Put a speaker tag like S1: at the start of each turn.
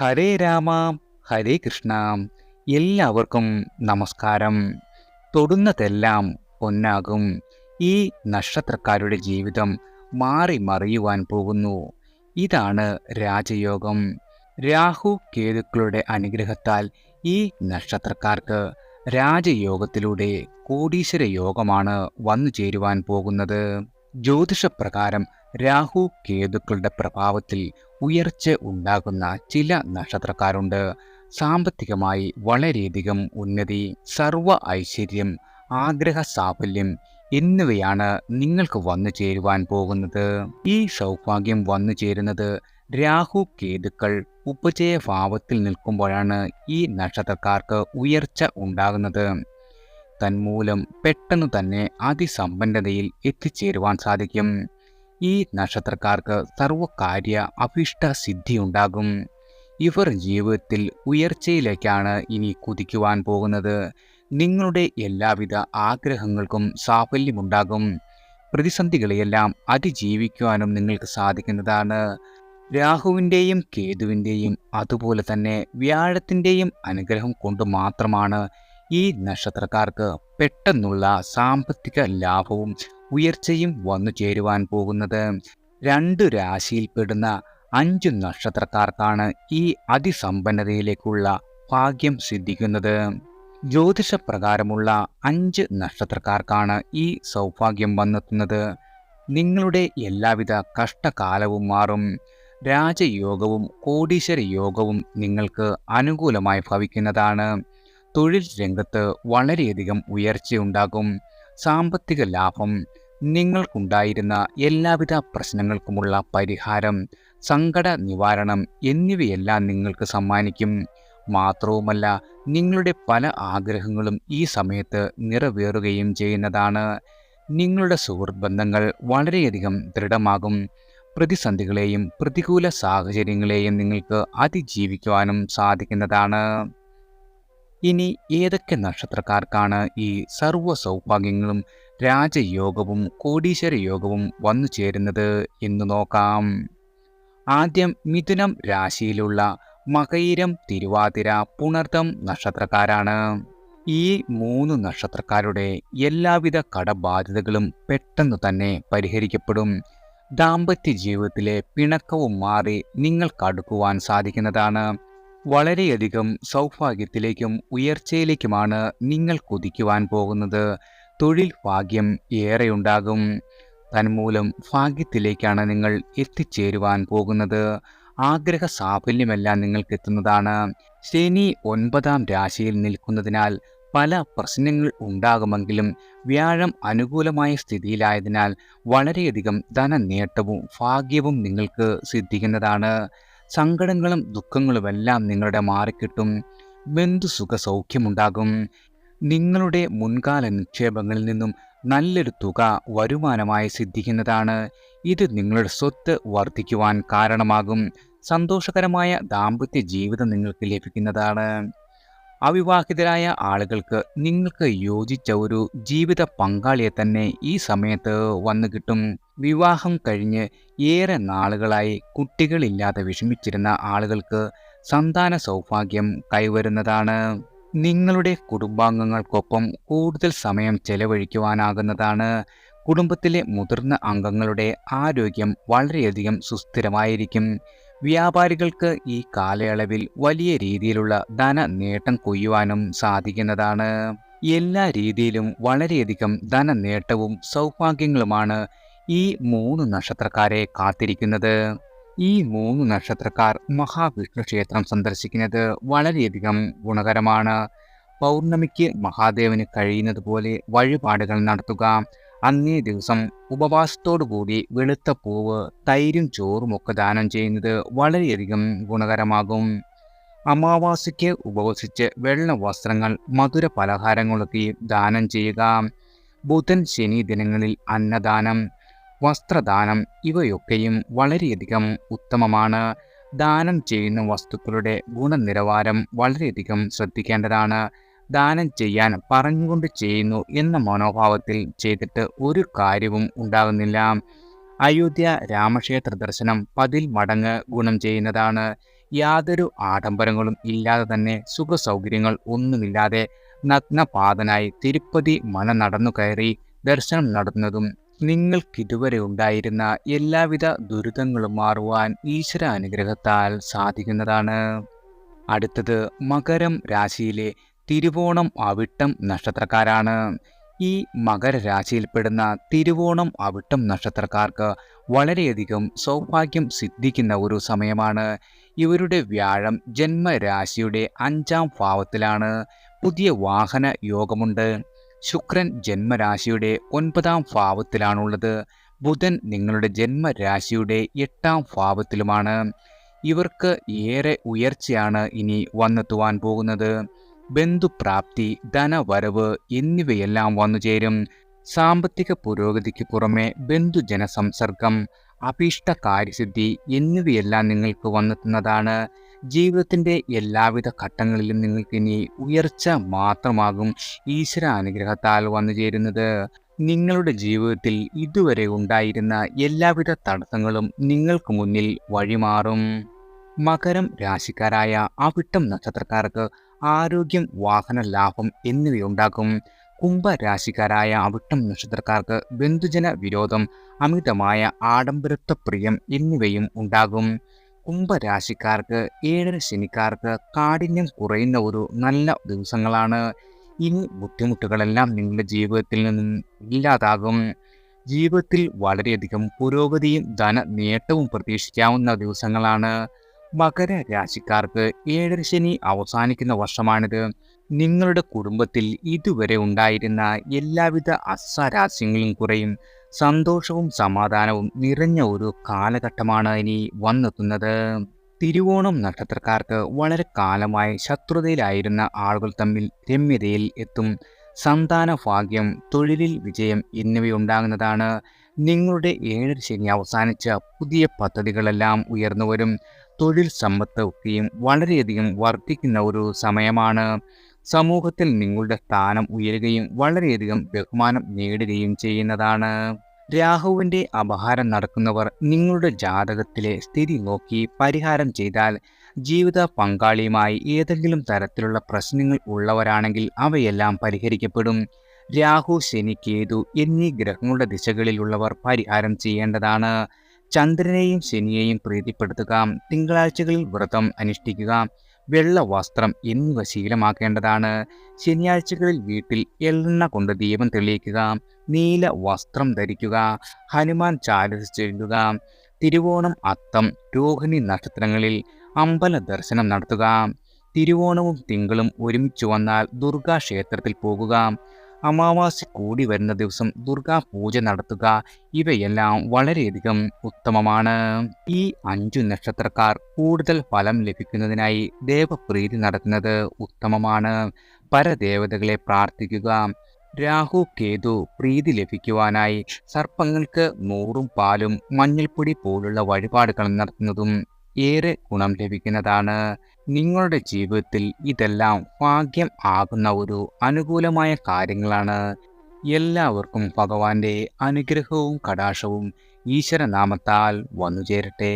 S1: ഹരേ രാമ ഹരേ കൃഷ്ണ. എല്ലാവർക്കും നമസ്കാരം. തൊടുന്നതെല്ലാം ഒന്നാകും. ഈ നക്ഷത്രക്കാരുടെ ജീവിതം മാറി മറിയുവാൻ പോകുന്നു. ഇതാണ് രാജയോഗം. രാഹു കേതുക്കളുടെ അനുഗ്രഹത്താൽ ഈ നക്ഷത്രക്കാർക്ക് രാജയോഗത്തിലൂടെ കോടീശ്വര യോഗമാണ് വന്നു ചേരുവാൻ പോകുന്നത്. ജ്യോതിഷപ്രകാരം രാഹു കേതുക്കളുടെ പ്രഭാവത്തിൽ ഉയർച്ച ഉണ്ടാകുന്ന ചില നക്ഷത്രക്കാരുണ്ട്. സാമ്പത്തികമായി വളരെയധികം ഉന്നതി സർവ ഐശ്വര്യം ആഗ്രഹ സാഫല്യം എന്നിവയാണ് നിങ്ങൾക്ക് വന്നു ചേരുവാൻ പോകുന്നത്. ഈ സൗഭാഗ്യം വന്നു ചേരുന്നത് രാഹു കേതുക്കൾ ഉപജയ ഭാവത്തിൽ നിൽക്കുമ്പോഴാണ് ഈ നക്ഷത്രക്കാർക്ക് ഉയർച്ച ഉണ്ടാകുന്നത്. തന്മൂലം പെട്ടെന്ന് തന്നെ അതിസമ്പന്നതയിൽ എത്തിച്ചേരുവാൻ സാധിക്കും. ഈ നക്ഷത്രക്കാർക്ക് സർവകാര്യ അഭിഷ്ട സിദ്ധിയുണ്ടാകും ഇവർ ജീവിതത്തിൽ ഉയർച്ചയിലേക്കാണ് ഇനി കുതിക്കുവാൻ പോകുന്നത്. നിങ്ങളുടെ എല്ലാവിധ ആഗ്രഹങ്ങൾക്കും സാഫല്യമുണ്ടാകും. പ്രതിസന്ധികളെയെല്ലാം അതിജീവിക്കുവാനും നിങ്ങൾക്ക് സാധിക്കുന്നതാണ്. രാഹുവിന്റെയും കേതുവിന്റെയും അതുപോലെ തന്നെ വ്യാഴത്തിന്റെയും അനുഗ്രഹം കൊണ്ട് മാത്രമാണ് ഈ നക്ഷത്രക്കാർക്ക് പെട്ടെന്നുള്ള സാമ്പത്തിക ലാഭവും ഉയർച്ചയും വന്നു ചേരുവാൻ പോകുന്നത്. രണ്ടു രാശിയിൽപ്പെടുന്ന അഞ്ചു നക്ഷത്രക്കാർക്കാണ് ഈ അതിസമ്പന്നതയിലേക്കുള്ള ഭാഗ്യം സിദ്ധിക്കുന്നത്. ജ്യോതിഷപ്രകാരമുള്ള അഞ്ച് നക്ഷത്രക്കാർക്കാണ് ഈ സൗഭാഗ്യം വന്നെത്തുന്നത്. നിങ്ങളുടെ എല്ലാവിധ കഷ്ടകാലവും മാറും. രാജയോഗവും കോടീശ്വര യോഗവും നിങ്ങൾക്ക് അനുകൂലമായി ഭവിക്കുന്നതാണ്. തൊഴിൽ രംഗത്ത് വളരെയധികം ഉയർച്ചയുണ്ടാകും. സാമ്പത്തിക ലാഭം നിങ്ങൾക്കുണ്ടായിരുന്ന എല്ലാവിധ പ്രശ്നങ്ങൾക്കുമുള്ള പരിഹാരം സങ്കട നിവാരണം എന്നിവയെല്ലാം നിങ്ങൾക്ക് സമ്മാനിക്കും. മാത്രവുമല്ല നിങ്ങളുടെ പല ആഗ്രഹങ്ങളും ഈ സമയത്ത് നിറവേറുകയും ചെയ്യുന്നതാണ്. നിങ്ങളുടെ സുഹൃത്ത് ബന്ധങ്ങൾ വളരെയധികം ദൃഢമാകും. പ്രതിസന്ധികളെയും പ്രതികൂല സാഹചര്യങ്ങളെയും നിങ്ങൾക്ക് അതിജീവിക്കുവാനും സാധിക്കുന്നതാണ്. ഇനി ഏതൊക്കെ നക്ഷത്രക്കാർക്കാണ് ഈ സർവ സൗഭാഗ്യങ്ങളും രാജയോഗവും കോടീശ്വര യോഗവും വന്നു ചേരുന്നത് എന്ന് നോക്കാം. ആദ്യം മിഥുനം രാശിയിലുള്ള മകയിരം തിരുവാതിര പുണർത്തം നക്ഷത്രക്കാരാണ്. ഈ മൂന്ന് നക്ഷത്രക്കാരുടെ എല്ലാവിധ കടബാധ്യതകളും പെട്ടെന്ന് തന്നെ പരിഹരിക്കപ്പെടും. ദാമ്പത്യ ജീവിതത്തിലെ പിണക്കവും മാറി നിങ്ങൾക്ക് അടുക്കുവാൻ സാധിക്കുന്നതാണ്. വളരെയധികം സൗഭാഗ്യത്തിലേക്കും ഉയർച്ചയിലേക്കുമാണ് നിങ്ങൾ കുതിക്കുവാൻ പോകുന്നത്. തൊഴിൽ ഭാഗ്യം ഏറെയുണ്ടാകും. തന്മൂലം ഭാഗ്യത്തിലേക്കാണ് നിങ്ങൾ എത്തിച്ചേരുവാൻ പോകുന്നത്. ആഗ്രഹ സാഫല്യമെല്ലാം നിങ്ങൾക്ക് എത്തുന്നതാണ് ശനി ഒൻപതാം രാശിയിൽ നിൽക്കുന്നതിനാൽ പല പ്രശ്നങ്ങൾ ഉണ്ടാകുമെങ്കിലും വ്യാഴം അനുകൂലമായ സ്ഥിതിയിലായതിനാൽ വളരെയധികം ധനനേട്ടവും ഭാഗ്യവും നിങ്ങൾക്ക് സിദ്ധിക്കുന്നതാണ്. സങ്കടങ്ങളും ദുഃഖങ്ങളുമെല്ലാം നിങ്ങളുടെ മാറിക്കിട്ടും. ബന്ധുസുഖ സൗഖ്യമുണ്ടാകും നിങ്ങളുടെ മുൻകാല നിക്ഷേപങ്ങളിൽ നിന്നും നല്ലൊരു തുക വരുമാനമായി സിദ്ധിക്കുന്നതാണ്. ഇത് നിങ്ങളുടെ സ്വത്ത് വർദ്ധിക്കുവാൻ കാരണമാകും. സന്തോഷകരമായ ദാമ്പത്യ ജീവിതം നിങ്ങൾക്ക് ലഭിക്കുന്നതാണ്. അവിവാഹിതരായ ആളുകൾക്ക് നിങ്ങൾക്ക് യോജിച്ച ഒരു ജീവിത പങ്കാളിയെ തന്നെ ഈ സമയത്ത് വന്നു കിട്ടും. വിവാഹം കഴിഞ്ഞ് ഏറെ നാളുകളായി കുട്ടികളില്ലാതെ വിഷമിച്ചിരുന്ന ആളുകൾക്ക് സന്താന സൗഭാഗ്യം കൈവരുന്നതാണ്. നിങ്ങളുടെ കുടുംബാംഗങ്ങൾക്കൊപ്പം കൂടുതൽ സമയം ചെലവഴിക്കുവാനാകുന്നതാണ്. കുടുംബത്തിലെ മുതിർന്ന അംഗങ്ങളുടെ ആരോഗ്യം വളരെയധികം സുസ്ഥിരമായിരിക്കും. വ്യാപാരികൾക്ക് ഈ കാലയളവിൽ വലിയ രീതിയിലുള്ള ധന നേട്ടം കൊയ്യുവാനും സാധിക്കുന്നതാണ്. എല്ലാ രീതിയിലും വളരെയധികം ധന നേട്ടവും സൗഭാഗ്യങ്ങളുമാണ് ഈ മൂന്ന് നക്ഷത്രക്കാരെ കാത്തിരിക്കുന്നത്. ഈ മൂന്ന് നക്ഷത്രക്കാർ മഹാവിഷ്ണു ക്ഷേത്രം സന്ദർശിക്കുന്നത് വളരെയധികം ഗുണകരമാണ്. പൗർണമിക്ക് മഹാദേവന് കഴിയുന്നത് പോലെ വഴിപാടുകൾ നടത്തുക അന്നേ ദിവസം ഉപവാസത്തോടുകൂടി വെളുത്ത പൂവ് തൈരും ചോറുമൊക്കെ ദാനം ചെയ്യുന്നത് വളരെയധികം ഗുണകരമാകും. അമാവാസിക്ക് ഉപവസിച്ച് വെള്ള വസ്ത്രങ്ങൾ മധുര പലഹാരങ്ങളൊക്കെ ദാനം ചെയ്യുക. ബുധൻ ശനി ദിനങ്ങളിൽ അന്നദാനം വസ്ത്രദാനം ഇവയൊക്കെയും വളരെയധികം ഉത്തമമാണ്. ദാനം ചെയ്യുന്ന വസ്തുക്കളുടെ ഗുണനിലവാരം വളരെയധികം ശ്രദ്ധിക്കേണ്ടതാണ്. ദാനം ചെയ്യാൻ പറഞ്ഞുകൊണ്ട് ചെയ്യുന്നു എന്ന മനോഭാവത്തിൽ ചെയ്തിട്ട് ഒരു കാര്യവും ഉണ്ടാകുന്നില്ല. അയോധ്യ രാമക്ഷേത്ര ദർശനം പതിൽ മടങ്ങ് ഗുണം ചെയ്യുന്നതാണ്. യാതൊരു ആഡംബരങ്ങളും ഇല്ലാതെ തന്നെ സുഖസൗകര്യങ്ങൾ ഒന്നുമില്ലാതെ നഗ്നപാതനായി തിരുപ്പതി മന നടന്നു കയറി ദർശനം നടത്തുന്നതും നിങ്ങൾക്കിതുവരെ ഉണ്ടായിരുന്ന എല്ലാവിധ ദുരിതങ്ങളും മാറുവാൻ ഈശ്വര അനുഗ്രഹത്താൽ സാധിക്കുന്നതാണ്. അടുത്തത് മകരം രാശിയിലെ തിരുവോണം അവിട്ടം നക്ഷത്രക്കാരാണ്. ഈ മകരരാശിയിൽപ്പെടുന്ന തിരുവോണം അവിട്ടം നക്ഷത്രക്കാർക്ക് വളരെയധികം സൗഭാഗ്യം സിദ്ധിക്കുന്ന ഒരു സമയമാണ്. ഇവരുടെ വ്യാഴം ജന്മരാശിയുടെ അഞ്ചാം ഭാവത്തിലാണ്. പുതിയ വാഹന യോഗമുണ്ട്. ശുക്രൻ ജന്മരാശിയുടെ ഒൻപതാം ഭാവത്തിലാണുള്ളത്. ബുധൻ നിങ്ങളുടെ ജന്മരാശിയുടെ എട്ടാം ഭാവത്തിലുമാണ്. ഇവർക്ക് ഏറെ ഉയർച്ചയാണ് ഇനി വന്നെത്തുവാൻ പോകുന്നത്. ബന്ധുപ്രാപ്തി ധനവരവ് എന്നിവയെല്ലാം വന്നുചേരും. സാമ്പത്തിക പുരോഗതിക്ക് പുറമെ ബന്ധുജന സംസർഗം അഭീഷ്ട കാര്യസിദ്ധി എന്നിവയെല്ലാം നിങ്ങൾക്ക് വന്നെത്തുന്നതാണ്. ജീവിതത്തിന്റെ എല്ലാവിധ ഘട്ടങ്ങളിലും നിങ്ങൾക്ക് ഇനി ഉയർച്ച മാത്രമാകും ഈശ്വര അനുഗ്രഹത്താൽ വന്നു ചേരുന്നത്. നിങ്ങളുടെ ജീവിതത്തിൽ ഇതുവരെ ഉണ്ടായിരുന്ന എല്ലാവിധ തടസ്സങ്ങളും നിങ്ങൾക്ക് മുന്നിൽ വഴിമാറും. മകരം രാശിക്കാരായ അവിട്ടം നക്ഷത്രക്കാർക്ക് ആരോഗ്യം വാഹന ലാഭം എന്നിവയുണ്ടാകും. കുംഭരാശിക്കാരായ അവിട്ടം നക്ഷത്രക്കാർക്ക് ബന്ധുജന വിരോധം അമിതമായ ആഡംബരത്വ പ്രിയം എന്നിവയും ഉണ്ടാകും. കുംഭരാശിക്കാർക്ക് ഏഴര ശനിക്കാർക്ക് കാഠിന്യം കുറയുന്ന ഒരു നല്ല ദിവസങ്ങളാണ്. ഇനി ബുദ്ധിമുട്ടുകളെല്ലാം നിങ്ങളുടെ ജീവിതത്തിൽ നിന്നും ഇല്ലാതാകും. ജീവിതത്തിൽ വളരെയധികം പുരോഗതിയും ധന നേട്ടവും പ്രതീക്ഷിക്കാവുന്ന ദിവസങ്ങളാണ്. മകര രാശിക്കാർക്ക് ഏഴര ശനി അവസാനിക്കുന്ന വർഷമാണിത്. നിങ്ങളുടെ കുടുംബത്തിൽ ഇതുവരെ ഉണ്ടായിരുന്ന എല്ലാവിധ അസ്വാരാസ്യങ്ങളും കുറയും. സന്തോഷവും സമാധാനവും നിറഞ്ഞ ഒരു കാലഘട്ടമാണ് ഇനി വന്നെത്തുന്നത്. തിരുവോണം നക്ഷത്രക്കാർക്ക് വളരെ കാലമായി ശത്രുതയിലായിരുന്ന ആളുകൾ തമ്മിൽ രമ്യതയിൽ എത്തും. സന്താന ഭാഗ്യം തൊഴിലിൽ വിജയം എന്നിവയുണ്ടാകുന്നതാണ്. നിങ്ങളുടെ ഏഴര ശനി അവസാനിച്ച പുതിയ പദ്ധതികളെല്ലാം ഉയർന്നു വരും തൊഴിൽ സമ്പത്ത് ഒക്കെയും വളരെയധികം വർദ്ധിക്കുന്ന ഒരു സമയമാണ്. സമൂഹത്തിൽ നിങ്ങളുടെ സ്ഥാനം ഉയരുകയും വളരെയധികം ബഹുമാനം നേടുകയും ചെയ്യുന്നതാണ്. രാഹുവിന്റെ അപഹാരം നടക്കുന്നവർ നിങ്ങളുടെ ജാതകത്തിലെ സ്ഥിതി നോക്കി പരിഹാരം ചെയ്താൽ ജീവിത പങ്കാളിയുമായി ഏതെങ്കിലും തരത്തിലുള്ള പ്രശ്നങ്ങൾ ഉള്ളവരാണെങ്കിൽ അവയെല്ലാം പരിഹരിക്കപ്പെടും. രാഹു ശനി കേതു എന്നീ ഗ്രഹങ്ങളുടെ ദിശകളിലുള്ളവർ പരിഹാരം ചെയ്യേണ്ടതാണ്. ചന്ദ്രനെയും ശനിയെയും പ്രീതിപ്പെടുത്തുക തിങ്കളാഴ്ചകളിൽ വ്രതം അനുഷ്ഠിക്കുക വെള്ള വസ്ത്രം എന്നിവ ശീലമാക്കേണ്ടതാണ്. ശനിയാഴ്ചകളിൽ വീട്ടിൽ എണ്ണ കൊണ്ട് ദീപം തെളിയിക്കുക നീല വസ്ത്രം ധരിക്കുക ഹനുമാൻ ചാലസ് ചെല്ലുക തിരുവോണം അത്തം രോഹിണി നക്ഷത്രങ്ങളിൽ അമ്പല ദർശനം നടത്തുക തിരുവോണവും തിങ്കളും ഒരുമിച്ച് വന്നാൽ ദുർഗാ ക്ഷേത്രത്തിൽ പോകുക അമാവാസി കൂടി വരുന്ന ദിവസം ദുർഗാ പൂജ നടത്തുക ഇവയെല്ലാം വളരെയധികം ഉത്തമമാണ്. ഈ അഞ്ചു നക്ഷത്രക്കാർ കൂടുതൽ ഫലം ലഭിക്കുന്നതിനായി ദേവപ്രീതി നടത്തുന്നത് ഉത്തമമാണ്. പരദേവതകളെ പ്രാർത്ഥിക്കുക രാഹു കേതു പ്രീതി ലഭിക്കുവാനായി സർപ്പങ്ങൾക്ക് നൂറും പാലും മഞ്ഞൾപ്പൊടി പോലുള്ള വഴിപാടുകൾ നടത്തുന്നതും ഏറെ ഗുണം ലഭിക്കുന്നതാണ്. നിങ്ങളുടെ ജീവിതത്തിൽ ഇതെല്ലാം ഭാഗ്യം ആകുന്ന ഒരു അനുകൂലമായ കാര്യങ്ങളാണ്. എല്ലാവർക്കും ഭഗവാന്റെ അനുഗ്രഹവും കടാശവും ഈശ്വരനാമത്താൽ വന്നു ചേരട്ടെ